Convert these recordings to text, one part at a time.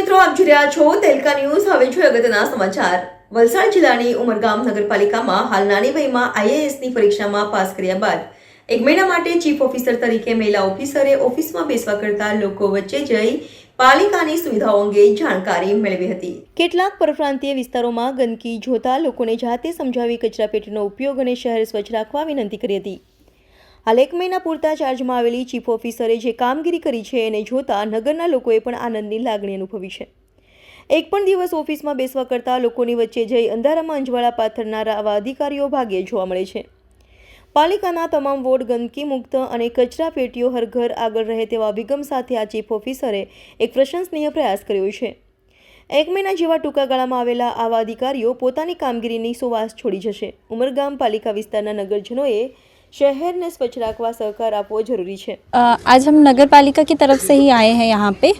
મિત્રો, આપ જોઈ રહ્યા છો તેલકા ન્યૂઝ. હવે જોઈએ અગત્યના સમાચાર. વલસાડ જિલ્લાની ઉમરગામ નગરપાલિકામાં હાલ નાની વયમાં આઈએએસની પરીક્ષામાં પાસ કર્યા બાદ એક મહિના માટે ચીફ ઓફિસર તરીકે મહિલા ઓફિસરે ઓફિસમાં બેસવા કરતા લોકો વચ્ચે જઈ પાલિકાની સુવિધાઓ અંગે જાણકારી મેળવી હતી. કેટલાક પરપ્રાંતીય વિસ્તારોમાં ગંદકી જોતા લોકોને જાતે સમજાવી કચરાપેટીનો ઉપયોગ અને શહેર સ્વચ્છ રાખવા વિનંતી કરી હતી. હાલ એક મહિના પૂરતા ચાર્જમાં આવેલી ચીફ ઓફિસરે જે કામગીરી કરી છે એને જોતા નગરના લોકોએ પણ આનંદની લાગણી અનુભવી છે. એક પણ દિવસ ઓફિસમાં બેસવા કરતાં લોકોની વચ્ચે જઈ અંધારામાં અંજવાળા પાથરનારા આવા અધિકારીઓ ભાગ્યે જોવા મળે છે. પાલિકાના તમામ વોર્ડ ગંદકી મુક્ત અને કચરા પેટીઓ હર ઘર આગળ રહે તેવા અભિગમ સાથે આ ચીફ ઓફિસરે એક પ્રશંસનીય પ્રયાસ કર્યો છે. એક મહિના જેવા ટૂંકા ગાળામાં આવેલા આવા અધિકારીઓ પોતાની કામગીરીની સુવાસ છોડી જશે. ઉમરગામ પાલિકા વિસ્તારના નગરજનોએ शहर ने स्वच्छ रखवा सहकार आपवो जरूरी है आज हम नगर पालिका की तरफ से ही आए हैं यहाँ पे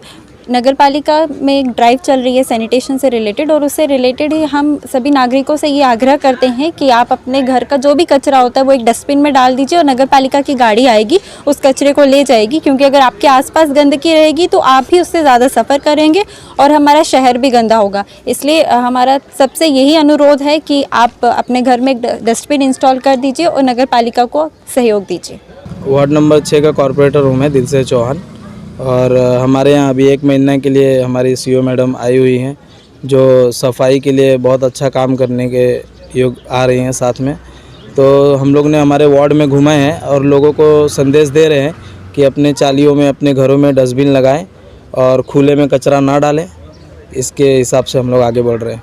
नगर पालिका में एक ड्राइव चल रही है सैनिटेशन से रिलेटेड और उससे रिलेटेड ही हम सभी नागरिकों से ये आग्रह करते हैं कि आप अपने घर का जो भी कचरा होता है वो एक डस्टबिन में डाल दीजिए और नगर पालिका की गाड़ी आएगी, उस कचरे को ले जाएगी, क्योंकि अगर आपके आसपास गंदगी रहेगी तो आप ही उससे ज़्यादा सफ़र करेंगे और हमारा शहर भी गंदा होगा। इसलिए हमारा सबसे यही अनुरोध है कि आप अपने घर में एक डस्टबिन इंस्टॉल कर दीजिए और नगर को सहयोग दीजिए। वार्ड नंबर छः का कॉरपोरेटर हूँ मैं दिल से चौहान। और हमारे यहाँ अभी एक महीने के लिए हमारी सीईओ मैडम आई हुई हैं, जो सफ़ाई के लिए बहुत अच्छा काम करने के योग, आ रही हैं साथ में। तो हम लोग ने हमारे वार्ड में घुमाए हैं और लोगों को संदेश दे रहे हैं कि अपने चालियों में, अपने घरों में डस्टबिन लगाएँ और खुले में कचरा ना डालें। इसके हिसाब से हम लोग आगे बढ़ रहे हैं।